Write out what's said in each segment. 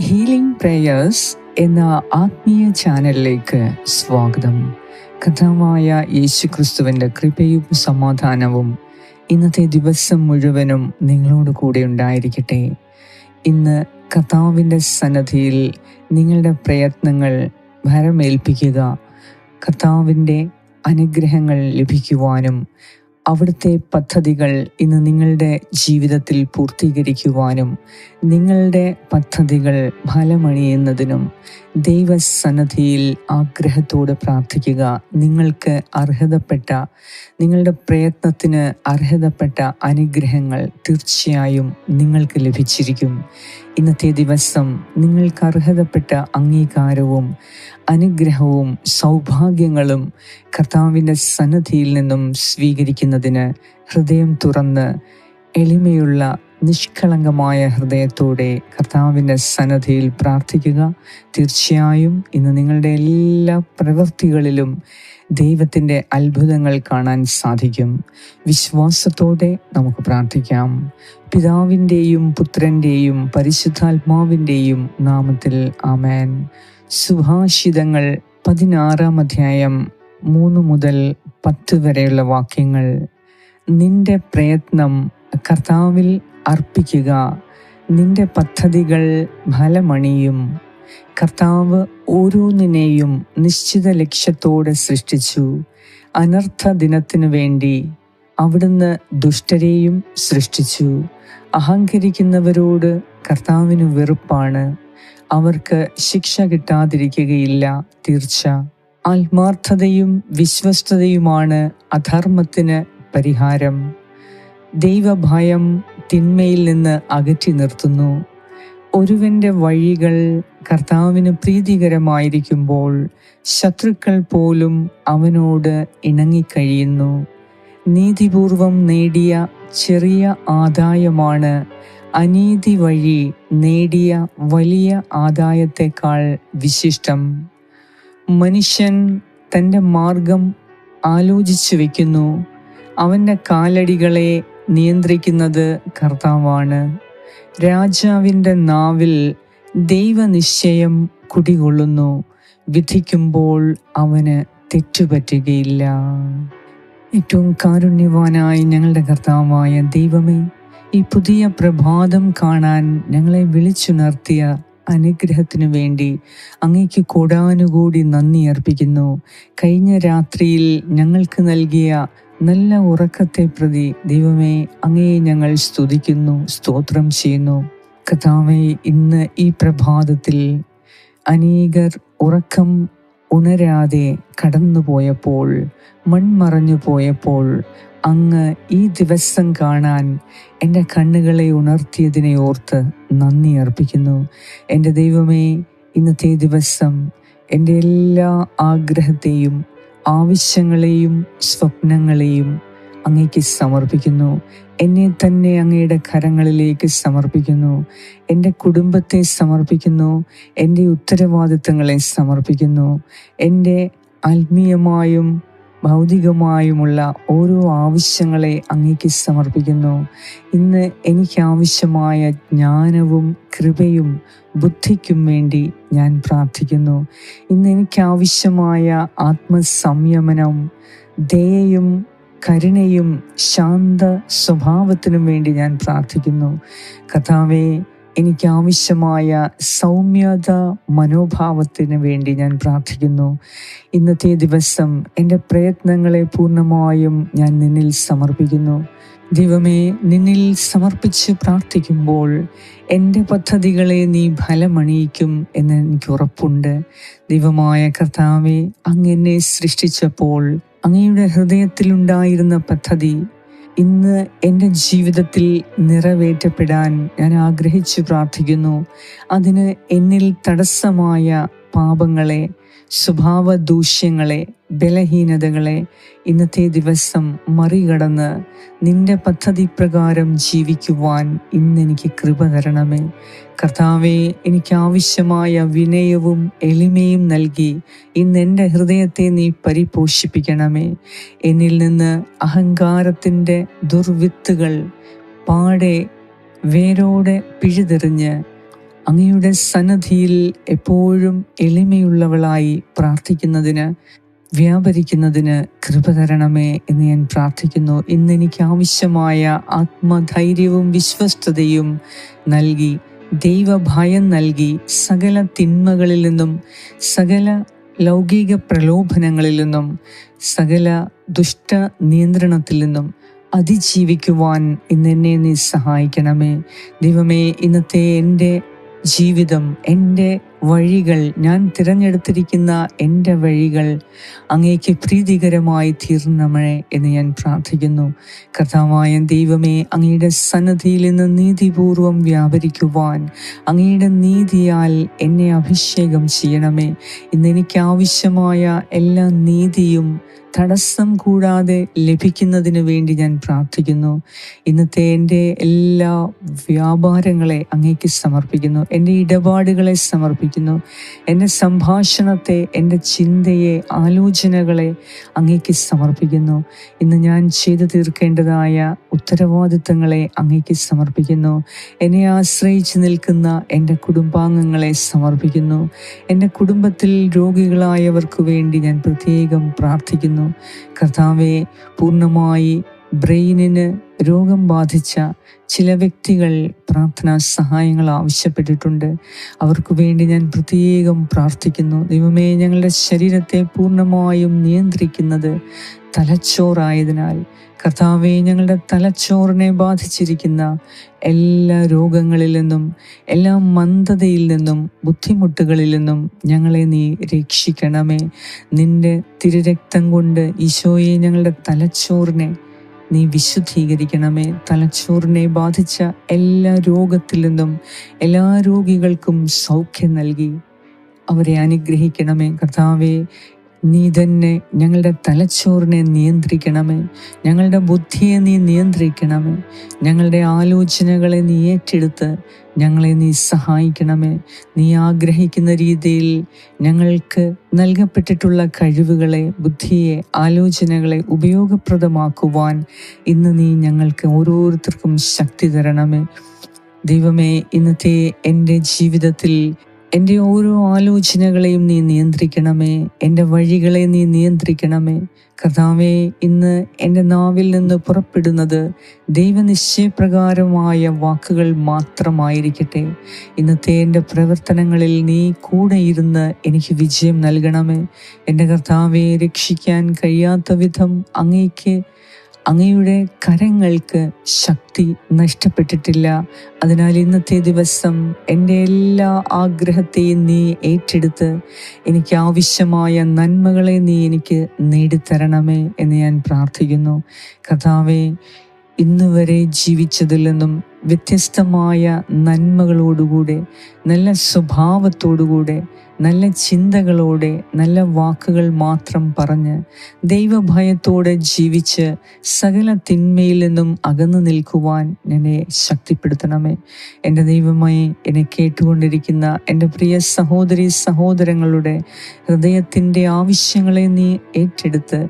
Healing prayers എന്ന ആത്മീയ ചാനലിലേക്ക് സ്വാഗതം. കഥാവായ യേശു ക്രിസ്തുവിന്റെ കൃപയും സമാധാനവും ഇന്നത്തെ ദിവസം മുഴുവനും നിങ്ങളോട് കൂടെ ഉണ്ടായിരിക്കട്ടെ. ഇന്ന് കർത്താവിന്റെ സന്നദ്ധിയിൽ നിങ്ങളുടെ പ്രയത്നങ്ങൾ ഭരമേൽപ്പിക്കുക കർത്താവിന്റെ അനുഗ്രഹങ്ങൾ ലഭിക്കുവാനും അവിടുത്തെ പദ്ധതികൾ ഇന്ന് നിങ്ങളുടെ ജീവിതത്തിൽ പൂർത്തീകരിക്കുവാനും നിങ്ങളുടെ പദ്ധതികൾ ഫലമണിയുന്നതിനും ദൈവസന്നദ്ധിയിൽ ആഗ്രഹത്തോടെ പ്രാർത്ഥിക്കുക. നിങ്ങൾക്ക് അർഹതപ്പെട്ട നിങ്ങളുടെ പ്രയത്നത്തിന് അർഹതപ്പെട്ട അനുഗ്രഹങ്ങൾ തീർച്ചയായും നിങ്ങൾക്ക് ലഭിച്ചിരിക്കും. ഇന്നത്തെ ദിവസം നിങ്ങൾക്ക് അർഹതപ്പെട്ട അംഗീകാരവും അനുഗ്രഹവും സൗഭാഗ്യങ്ങളും കർത്താവിന്റെ സന്നദ്ധിയിൽ നിന്നും സ്വീകരിക്കുന്നതിന് ഹൃദയം തുറന്ന് എളിമയുള്ള നിഷ്കളങ്കമായ ഹൃദയത്തോടെ കർത്താവിന്റെ സന്നദ്ധിയിൽ പ്രാർത്ഥിക്കുക. തീർച്ചയായും ഇന്ന് നിങ്ങളുടെ എല്ലാ പ്രവൃത്തികളിലും ദൈവത്തിന്റെ അത്ഭുതങ്ങൾ കാണാൻ സാധിക്കും. വിശ്വാസത്തോടെ നമുക്ക് പ്രാർത്ഥിക്കാം. പിതാവിന്റെയും പുത്രന്റെയും പരിശുദ്ധാത്മാവിന്റെയും നാമത്തിൽ ആമേൻ. സുഭാഷിതങ്ങൾ പതിനാറാം അധ്യായം മൂന്ന് മുതൽ പത്ത് വരെയുള്ള വാക്യങ്ങൾ. നിന്റെ പ്രയത്നം കർത്താവിൽ അർപ്പിക്കുക. നിന്റെ പദ്ധതികൾ ഫലമണിയും. കർത്താവ് ഓരോന്നിനെയും നിശ്ചിത ലക്ഷ്യത്തോടെ സൃഷ്ടിച്ചു. അനർത്ഥ ദിനത്തിനു വേണ്ടി അവിടുന്ന് ദുഷ്ടരെയും സൃഷ്ടിച്ചു. അഹങ്കരിക്കുന്നവരോട് കർത്താവിന് വെറുപ്പാണ്. അവർക്ക് ശിക്ഷ കിട്ടാതിരിക്കുകയില്ല തീർച്ച. ആത്മാർത്ഥതയും വിശ്വസ്തതയുമാണ് അധർമ്മത്തിന് പരിഹാരം. ദൈവഭയം തിന്മയിൽ നിന്ന് അകറ്റി നിർത്തുന്നു. ഒരുവന്റെ വഴികൾ കർത്താവിന് പ്രീതികരമായിരിക്കുമ്പോൾ ശത്രുക്കൾ പോലും അവനോട് ഇണങ്ങിക്കഴിയുന്നു. നീതിപൂർവം നേടിയ ചെറിയ ആദായമാണ് അനീതി വഴി നേടിയ വലിയ ആദായത്തെക്കാൾ വിശിഷ്ടം. മനുഷ്യൻ തന്റെ മാർഗം ആലോചിച്ചു വയ്ക്കുന്നു അവന്റെ കാലടികളെ നിയന്ത്രിക്കുന്നത് കർത്താവാണ്. രാജാവിന്റെ നാവിൽ ദൈവനിശ്ചയം കുടികൊള്ളുന്നു. വിധിക്കുമ്പോൾ അവന് തെറ്റുപറ്റുകയില്ല. ഏറ്റവും കാരുണ്യവാനായി ഞങ്ങളുടെ കർത്താവായ ദൈവമേ ഈ പുതിയ പ്രഭാതം കാണാൻ ഞങ്ങളെ വിളിച്ചുണർത്തിയ അനുഗ്രഹത്തിനു വേണ്ടി അങ്ങേക്ക് കൂടാനുകൂടി നന്ദി അർപ്പിക്കുന്നു. കഴിഞ്ഞ രാത്രിയിൽ ഞങ്ങൾക്ക് നൽകിയ നല്ല ഉറക്കത്തെ പ്രതി ദൈവമേ അങ്ങയെ ഞങ്ങൾ സ്തുതിക്കുന്നു സ്തോത്രം ചെയ്യുന്നു. കഥാവെ ഇന്ന് ഈ പ്രഭാതത്തിൽ അനേകർ ഉറക്കം ഉണരാതെ കടന്നുപോയപ്പോൾ മൺമറഞ്ഞു പോയപ്പോൾ അങ്ങ് ഈ ദിവസം കാണാൻ എന്റെ കണ്ണുകളെ ഉണർത്തിയതിനെ ഓർത്ത് നന്ദി അർപ്പിക്കുന്നു. എന്റെ ദൈവമേ ഇന്നത്തെ ദിവസം എന്റെ എല്ലാ ആഗ്രഹത്തെയും ആവശ്യങ്ങളെയും സ്വപ്നങ്ങളെയും അങ്ങേക്ക് സമർപ്പിക്കുന്നു. എന്നെ തന്നെ അങ്ങയുടെ കരങ്ങളിലേക്ക് സമർപ്പിക്കുന്നു. എന്റെ കുടുംബത്തെ സമർപ്പിക്കുന്നു. എന്റെ ഉത്തരവാദിത്തങ്ങളെ സമർപ്പിക്കുന്നു. എന്റെ ആത്മീയമായും ഭൗതികമായുമുള്ള ഓരോ ആവശ്യങ്ങളെ അങ്ങേക്ക് സമർപ്പിക്കുന്നു. ഇന്ന് എനിക്ക് ആവശ്യമായ ജ്ഞാനവും കൃപയും ബുദ്ധിക്കും വേണ്ടി ഞാൻ പ്രാർത്ഥിക്കുന്നു. ഇന്ന് എനിക്ക് ആവശ്യമായ ആത്മസംയമനം ദയയും കരുണയും ശാന്ത സ്വഭാവത്തിനും വേണ്ടി ഞാൻ പ്രാർത്ഥിക്കുന്നു. കഥാവെ എനിക്ക് ആവശ്യമായ സൗമ്യത മനോഭാവത്തിന് വേണ്ടി ഞാൻ പ്രാർത്ഥിക്കുന്നു. ഇന്നത്തെ ദിവസം എന്റെ പ്രയത്നങ്ങളെ പൂർണമായും ഞാൻ നിന്നിൽ സമർപ്പിക്കുന്നു. ദൈവമേ നിന്നിൽ സമർപ്പിച്ച് പ്രാർത്ഥിക്കുമ്പോൾ എന്റെ പദ്ധതികളെ നീ ഫലമണിയിക്കും എന്ന് എനിക്ക് ഉറപ്പുണ്ട്. ദൈവമായ കർത്താവെ അങ്ങ് എന്നെ സൃഷ്ടിച്ചപ്പോൾ അങ്ങയുടെ ഹൃദയത്തിലുണ്ടായിരുന്ന പദ്ധതി ഇന്ന് എന്റെ ജീവിതത്തിൽ നിറവേറ്റപ്പെടാൻ ഞാൻ ആഗ്രഹിച്ചു പ്രാർത്ഥിക്കുന്നു. അതിന് എന്നിൽ തടസ്സമായ പാപങ്ങളെ സ്വഭാവ ദൂഷ്യങ്ങളെ ബലഹീനതകളെ ഇന്നത്തെ ദിവസം മറികടന്ന് നിന്റെ പദ്ധതി പ്രകാരം ജീവിക്കുവാൻ ഇന്ന് എനിക്ക് കൃപ തരണമേ. കർത്താവെ എനിക്ക് ആവശ്യമായ വിനയവും എളിമയും നൽകി ഇന്ന് എന്റെ ഹൃദയത്തെ നീ പരിപോഷിപ്പിക്കണമേ. എന്നിൽ നിന്ന് അഹങ്കാരത്തിന്റെ ദുർവിത്തുകൾ പാടെ വേരോടെ പിഴുതെറിഞ്ഞ് അങ്ങയുടെ സന്നദ്ധിയിൽ എപ്പോഴും എളിമയുള്ളവളായി പ്രാർത്ഥിക്കുന്നതിന് വ്യാപരിക്കുന്നതിന് കൃപ തരണമേ എന്ന് ഞാൻ പ്രാർത്ഥിക്കുന്നു. ഇന്ന് എനിക്ക് ആവശ്യമായ ആത്മധൈര്യവും വിശ്വസ്തതയും നൽകി ദൈവഭയം നൽകി സകല തിന്മകളിൽ നിന്നും സകല ലൗകിക പ്രലോഭനങ്ങളിൽ നിന്നും സകല ദുഷ്ട നിയന്ത്രണത്തിൽ നിന്നും അതിജീവിക്കുവാൻ ഇന്ന് എന്നെ നീ സഹായിക്കണമേ. ദൈവമേ ഇന്നത്തെ എന്റെ ജീവിതം എന്റെ വഴികൾ ഞാൻ തിരഞ്ഞെടുത്തിരിക്കുന്ന എന്റെ വഴികൾ അങ്ങേക്ക് പ്രീതികരമായി തീർന്നമേ എന്ന് ഞാൻ പ്രാർത്ഥിക്കുന്നു. കർത്താവായ ദൈവമേ അങ്ങയുടെ സന്നദ്ധിയിൽ നിന്ന് നീതിപൂർവം വ്യാപരിക്കുവാൻ അങ്ങയുടെ നീതിയാൽ എന്നെ അഭിഷേകം ചെയ്യണമേ. ഇന്ന് എനിക്ക് ആവശ്യമായ എല്ലാ നീതിയും തടസ്സം കൂടാതെ ലഭിക്കുന്നതിന് വേണ്ടി ഞാൻ പ്രാർത്ഥിക്കുന്നു. ഇന്നത്തെ എന്റെ എല്ലാ വ്യാപാരങ്ങളെ അങ്ങേക്ക് സമർപ്പിക്കുന്നു. എന്റെ ഇടപാടുകളെ സമർപ്പിക്കുന്നു. എന്റെ സംഭാഷണത്തെ എന്റെ ചിന്തയെ ആലോചനകളെ അങ്ങേക്ക് സമർപ്പിക്കുന്നു. ഇന്ന് ഞാൻ ചെയ്തു തീർക്കേണ്ടതായ ഉത്തരവാദിത്തങ്ങളെ അങ്ങേക്ക് സമർപ്പിക്കുന്നു. എന്നെ ആശ്രയിച്ച് നിൽക്കുന്ന എന്റെ കുടുംബാംഗങ്ങളെ സമർപ്പിക്കുന്നു. എന്റെ കുടുംബത്തിൽ രോഗികളായവർക്ക് വേണ്ടി ഞാൻ പ്രത്യേകം പ്രാർത്ഥിക്കുന്നു. കർത്താവെ പൂർണമായി ബ്രെയിനിന് രോഗം ബാധിച്ച ചില വ്യക്തികൾ പ്രാർത്ഥനാ സഹായങ്ങൾ ആവശ്യപ്പെട്ടിട്ടുണ്ട്. അവർക്ക് വേണ്ടി ഞാൻ പ്രത്യേകം പ്രാർത്ഥിക്കുന്നു. ദൈവമേ ഞങ്ങളുടെ ശരീരത്തെ പൂർണമായും നിയന്ത്രിക്കുന്നത് തലച്ചോറായതിനാൽ. കർത്താവെ ഞങ്ങളുടെ തലച്ചോറിനെ ബാധിച്ചിരിക്കുന്ന എല്ലാ രോഗങ്ങളിൽ നിന്നും എല്ലാ മന്ദതയിൽ നിന്നും ബുദ്ധിമുട്ടുകളിൽ നിന്നും ഞങ്ങളെ നീ രക്ഷിക്കണമേ. നിന്റെ തിരുരക്തം കൊണ്ട് ഈശോയെ ഞങ്ങളുടെ തലച്ചോറിനെ നീ വിശുദ്ധീകരിക്കണമേ. തലച്ചോറിനെ ബാധിച്ച എല്ലാ രോഗത്തിൽ നിന്നും എല്ലാ രോഗികൾക്കും സൗഖ്യം നൽകി. അവരെ അനുഗ്രഹിക്കണമേ. കർത്താവെ നീ തന്നെ ഞങ്ങളുടെ തലച്ചോറിനെ നിയന്ത്രിക്കണമേ. ഞങ്ങളുടെ ബുദ്ധിയെ നീ നിയന്ത്രിക്കണമേ. ഞങ്ങളുടെ ആലോചനകളെ നീ ഏറ്റെടുത്ത് ഞങ്ങളെ നീ സഹായിക്കണമേ. നീ ആഗ്രഹിക്കുന്ന രീതിയിൽ ഞങ്ങൾക്ക് നൽകപ്പെട്ടിട്ടുള്ള കഴിവുകളെ ബുദ്ധിയെ ആലോചനകളെ ഉപയോഗപ്രദമാക്കുവാൻ ഇന്ന് നീ ഞങ്ങൾക്ക് ഓരോരുത്തർക്കും ശക്തി തരണമേ. ദൈവമേ ഇന്നത്തെ എന്റെ ജീവിതത്തിൽ എന്റെ ഓരോ ആലോചനകളെയും നീ നിയന്ത്രിക്കണമേ. എന്റെ വഴികളെ നീ നിയന്ത്രിക്കണമേ. കർത്താവേ ഇന്ന് എന്റെ നാവിൽ നിന്ന് പുറപ്പെടുന്നത് ദൈവനിശ്ചയപ്രകാരമായ വാക്കുകൾ മാത്രമായിരിക്കട്ടെ. ഇന്നത്തെ എന്റെ പ്രവർത്തനങ്ങളിൽ നീ കൂടെ ഇരുന്ന് എനിക്ക് വിജയം നൽകണമേ. എന്റെ കർത്താവെ രക്ഷിക്കാൻ കഴിയാത്ത വിധം അങ്ങേക്ക് അങ്ങയുടെ കരങ്ങൾക്ക് ശക്തി നഷ്ടപ്പെട്ടിട്ടില്ല. അതിനാൽ ഇന്നത്തെ ദിവസം എന്റെ എല്ലാ ആഗ്രഹത്തെയും നീ ഏറ്റെടുത്ത് എനിക്ക് ആവശ്യമായ നന്മകളെ നീ എനിക്ക് നേടിത്തരണമേ എന്ന് ഞാൻ പ്രാർത്ഥിക്കുന്നു. കഥാവെ ഇന്നുവരെ ജീവിച്ചതിൽ നിന്നും വ്യത്യസ്തമായ നന്മകളോടുകൂടെ നല്ല സ്വഭാവത്തോടുകൂടെ നല്ല ചിന്തകളോടെ നല്ല വാക്കുകൾ മാത്രം പറഞ്ഞ് ദൈവഭയത്തോടെ ജീവിച്ച് സകല തിന്മയിൽ നിന്നും അകന്നു നിൽക്കുവാൻ എന്നെ ശക്തിപ്പെടുത്തണമേ. എന്റെ ദൈവമായി എന്നെ കേട്ടുകൊണ്ടിരിക്കുന്ന എന്റെ പ്രിയ സഹോദരി സഹോദരങ്ങളുടെ ഹൃദയത്തിന്റെ ആവശ്യങ്ങളെ നീ ഏറ്റെടുത്ത്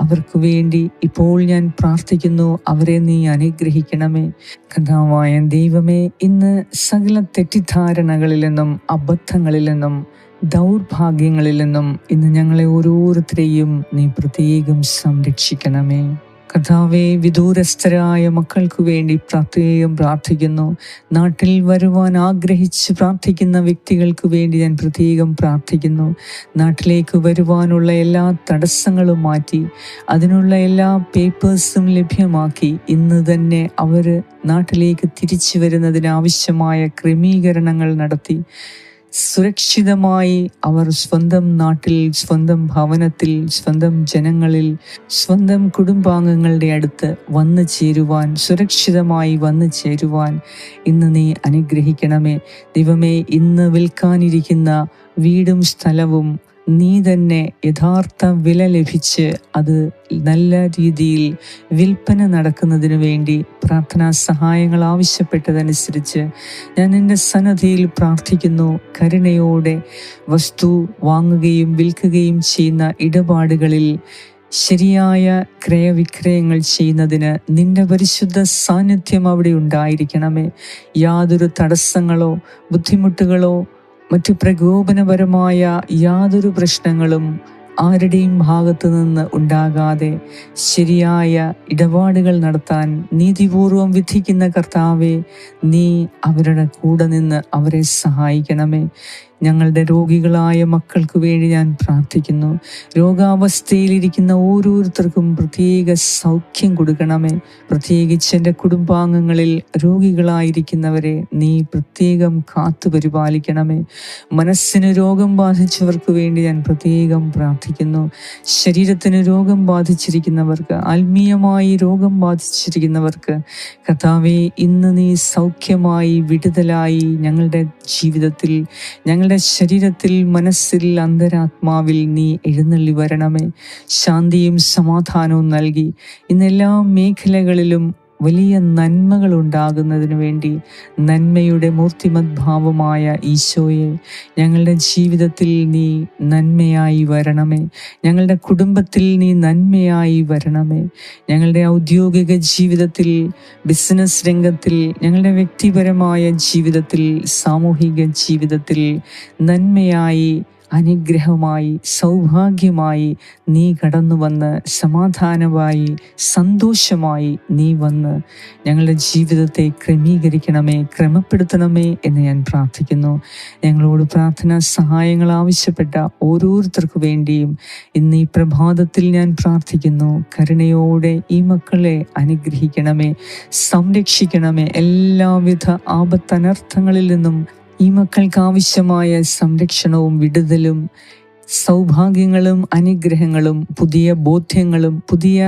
അവർക്ക് വേണ്ടി ഇപ്പോൾ ഞാൻ പ്രാർത്ഥിക്കുന്നു അവരെ നീ അനുഗ്രഹിക്കണമേ. കഥാവായ ദൈവമേ ഇന്ന് സകല തെറ്റിദ്ധാരണകളിൽ നിന്നും അബദ്ധങ്ങളിൽ നിന്നും ദൗർഭാഗ്യങ്ങളിൽ നിന്നും ഇന്ന് ഞങ്ങളെ ഓരോരുത്തരെയും നീ പ്രത്യേകം സംരക്ഷിക്കണമേ. കഥാവെ വിദൂരസ്ഥരായ മക്കൾക്ക് വേണ്ടി പ്രത്യേകം പ്രാർത്ഥിക്കുന്നു. നാട്ടിൽ വരുവാൻ ആഗ്രഹിച്ച് പ്രാർത്ഥിക്കുന്ന വ്യക്തികൾക്ക് വേണ്ടി ഞാൻ പ്രത്യേകം പ്രാർത്ഥിക്കുന്നു. നാട്ടിലേക്ക് വരുവാനുള്ള എല്ലാ തടസ്സങ്ങളും മാറ്റി അതിനുള്ള എല്ലാ പേപ്പേഴ്സും ലഭ്യമാക്കി ഇന്ന് തന്നെ അവർ നാട്ടിലേക്ക് തിരിച്ചു വരുന്നതിനാവശ്യമായ ക്രമീകരണങ്ങൾ നടത്തി. സുരക്ഷിതമായി അവർ സ്വന്തം നാട്ടിൽ സ്വന്തം ഭവനത്തിൽ സ്വന്തം ജനങ്ങളിൽ സ്വന്തം കുടുംബാംഗങ്ങളുടെ അടുത്ത് വന്നു ചേരുവാൻ സുരക്ഷിതമായി വന്നു ചേരുവാൻ ഇന്ന് നീ അനുഗ്രഹിക്കണമേ. ദൈവമേ ഇന്ന് വിൽക്കാനിരിക്കുന്ന വീടും സ്ഥലവും നീ തന്നെ യഥാർത്ഥ വില ലഭിച്ച് അത് നല്ല രീതിയിൽ വിൽപ്പന നടക്കുന്നതിന് വേണ്ടി പ്രാർത്ഥനാ സഹായങ്ങൾ ആവശ്യപ്പെട്ടതനുസരിച്ച് ഞാൻ എന്റെ സന്നദ്ധിയിൽ പ്രാർത്ഥിക്കുന്നു. കരുണയോടെ വസ്തു വാങ്ങുകയും വിൽക്കുകയും ചെയ്യുന്ന ഇടപാടുകളിൽ ശരിയായ ക്രയവിക്രയങ്ങൾ ചെയ്യുന്നതിന് നിന്റെ പരിശുദ്ധ സാന്നിധ്യം അവിടെ ഉണ്ടായിരിക്കണമേ. യാതൊരു തടസ്സങ്ങളോ ബുദ്ധിമുട്ടുകളോ മറ്റു പ്രകോപനപരമായ യാതൊരു പ്രശ്നങ്ങളും ആരുടെയും ഭാഗത്തു നിന്ന് ഉണ്ടാകാതെ ശരിയായ ഇടപാടുകൾ നടത്താൻ നീതിപൂർവം വിധിക്കുന്ന കർത്താവെ നീ അവരുടെ കൂടെ നിന്ന് അവരെ സഹായിക്കണമേ. ഞങ്ങളുടെ രോഗികളായ മക്കൾക്ക് വേണ്ടി ഞാൻ പ്രാർത്ഥിക്കുന്നു. രോഗാവസ്ഥയിലിരിക്കുന്ന ഓരോരുത്തർക്കും പ്രത്യേക സൗഖ്യം കൊടുക്കണമേ. പ്രത്യേകിച്ച് എന്റെ കുടുംബാംഗങ്ങളിൽ രോഗികളായിരിക്കുന്നവരെ നീ പ്രത്യേകം കാത്തു പരിപാലിക്കണമേ. മനസ്സിന് രോഗം ബാധിച്ചവർക്ക് വേണ്ടി ഞാൻ പ്രത്യേകം പ്രാർത്ഥിക്കുന്നു. ശരീരത്തിന് രോഗം ബാധിച്ചിരിക്കുന്നവർക്ക് ആത്മീയമായി രോഗം ബാധിച്ചിരിക്കുന്നവർക്ക് കർത്താവെ ഇന്ന് നീ സൗഖ്യമായി വിടുതലായി ഞങ്ങളുടെ ജീവിതത്തിൽ ഞങ്ങളുടെ ശരീരത്തിൽ മനസ്സിൽ അന്തരാത്മാവിൽ നീ എഴുന്നള്ളി വരണമേ. ശാന്തിയും സമാധാനവും നൽകി. ഇന്നെല്ലാ മേഖലകളിലും വലിയ നന്മകൾ ഉണ്ടാകുന്നതിന് വേണ്ടി നന്മയുടെ മൂർത്തിമദ്ഭാവമായ ഈശോയെ ഞങ്ങളുടെ ജീവിതത്തിൽ നീ നന്മയായി വരണമേ. ഞങ്ങളുടെ കുടുംബത്തിൽ നീ നന്മയായി വരണമേ. ഞങ്ങളുടെ ഔദ്യോഗിക ജീവിതത്തിൽ ബിസിനസ് രംഗത്തിൽ ഞങ്ങളുടെ വ്യക്തിപരമായ ജീവിതത്തിൽ സാമൂഹിക ജീവിതത്തിൽ നന്മയായി അനുഗ്രഹമായി സൗഭാഗ്യമായി നീ കടന്നു വന്ന് സമാധാനമായി സന്തോഷമായി നീ വന്ന് ഞങ്ങളുടെ ജീവിതത്തെ ക്രമീകരിക്കണമേ ക്രമപ്പെടുത്തണമേ എന്ന് ഞാൻ പ്രാർത്ഥിക്കുന്നു. ഞങ്ങളോട് പ്രാർത്ഥനാ സഹായങ്ങൾ ആവശ്യപ്പെട്ട ഓരോരുത്തർക്കു വേണ്ടിയും ഇന്ന് ഈ പ്രഭാതത്തിൽ ഞാൻ പ്രാർത്ഥിക്കുന്നു. കരുണയോടെ ഈ മക്കളെ അനുഗ്രഹിക്കണമേ സംരക്ഷിക്കണമേ. എല്ലാവിധ ആപത്തനർത്ഥങ്ങളിൽ നിന്നും ഈ മക്കൾക്ക് ആവശ്യമായ സംരക്ഷണവും വിടുതലും സൗഭാഗ്യങ്ങളും അനുഗ്രഹങ്ങളും പുതിയ ബോധ്യങ്ങളും പുതിയ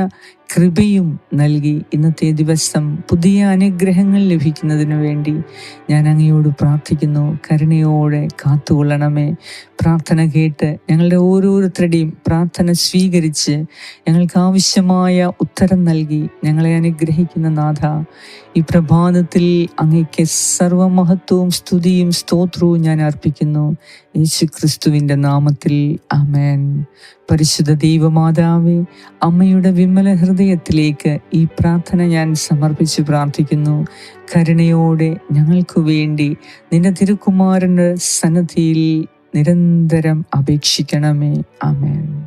കൃപയും നൽകി ഇന്നത്തെ ദിവസം പുതിയ അനുഗ്രഹങ്ങൾ ലഭിക്കുന്നതിനു വേണ്ടി ഞാൻ അങ്ങയോട് പ്രാർത്ഥിക്കുന്നു. കരുണയോടെ കാത്തുകൊള്ളണമേ. പ്രാർത്ഥന കേട്ട് ഞങ്ങളുടെ ഓരോരുത്തരുടെയും പ്രാർത്ഥന സ്വീകരിച്ച് ഞങ്ങൾക്ക് ആവശ്യമായ ഉത്തരം നൽകി ഞങ്ങളെ അനുഗ്രഹിക്കുന്ന നാഥ ഈ പ്രഭാതത്തിൽ അങ്ങയ്ക്ക് സർവമഹത്വവും സ്തുതിയും സ്തോത്രവും ഞാൻ അർപ്പിക്കുന്നു. യേശു ക്രിസ്തുവിന്റെ നാമത്തിൽ അമേൻ പരിശുദ്ധ ദൈവമാതാവേ അമ്മയുടെ വിമല ഹൃദയത്തിലേക്ക് ഈ പ്രാർത്ഥന ഞാൻ സമർപ്പിച്ച് പ്രാർത്ഥിക്കുന്നു. കരുണയോടെ ഞങ്ങൾക്കു വേണ്ടി നിന്റെ തിരുക്കുമാരന്റെ സന്നദ്ധിയിൽ നിരന്തരം അപേക്ഷിക്കണമേ. അമേൻ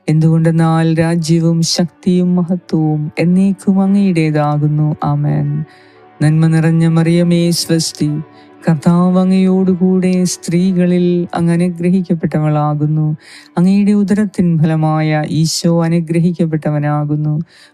എന്തുകൊണ്ടെന്നാൽ രാജ്യവും ശക്തിയും മഹത്വവും എന്നേക്കും അങ്ങയുടേതാകുന്നു. ആമേൻ. നന്മ നിറഞ്ഞ മറിയമേ സ്വസ്തി. കർത്താവ് അങ്ങയോടുകൂടെ സ്ത്രീകളിൽ അങ്ങ് അനുഗ്രഹിക്കപ്പെട്ടവളാകുന്നു. അങ്ങയുടെ ഉദരത്തിൻ ഫലമായ ഈശോ അനുഗ്രഹിക്കപ്പെട്ടവനാകുന്നു.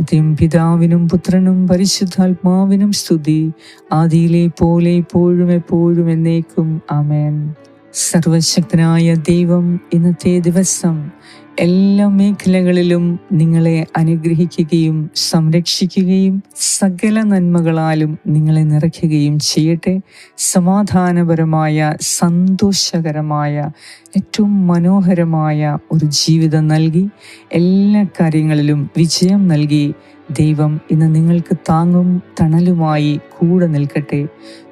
നിത്യം പിതാവിനും പുത്രനും പരിശുദ്ധാത്മാവിനും സ്തുതി. ആദിയിലെ പോലെ ഇപ്പോഴും എപ്പോഴും എന്നേക്കും. ആമേൻ. സർവശക്തനായ ദൈവം ഇന്നത്തെ ദിവസം എല്ലാ മേഖലകളിലും നിങ്ങളെ അനുഗ്രഹിക്കുകയും സംരക്ഷിക്കുകയും സകല നന്മകളാലും നിങ്ങളെ നിറയ്ക്കുകയും ചെയ്യട്ടെ. സമാധാനപരമായ സന്തോഷകരമായ ഏറ്റവും മനോഹരമായ ഒരു ജീവിതം നൽകി എല്ലാ കാര്യങ്ങളിലും വിജയം നൽകി ദൈവം ഇന്ന് നിങ്ങൾക്ക് താങ്ങും തണലുമായി കൂടെ നിൽക്കട്ടെ.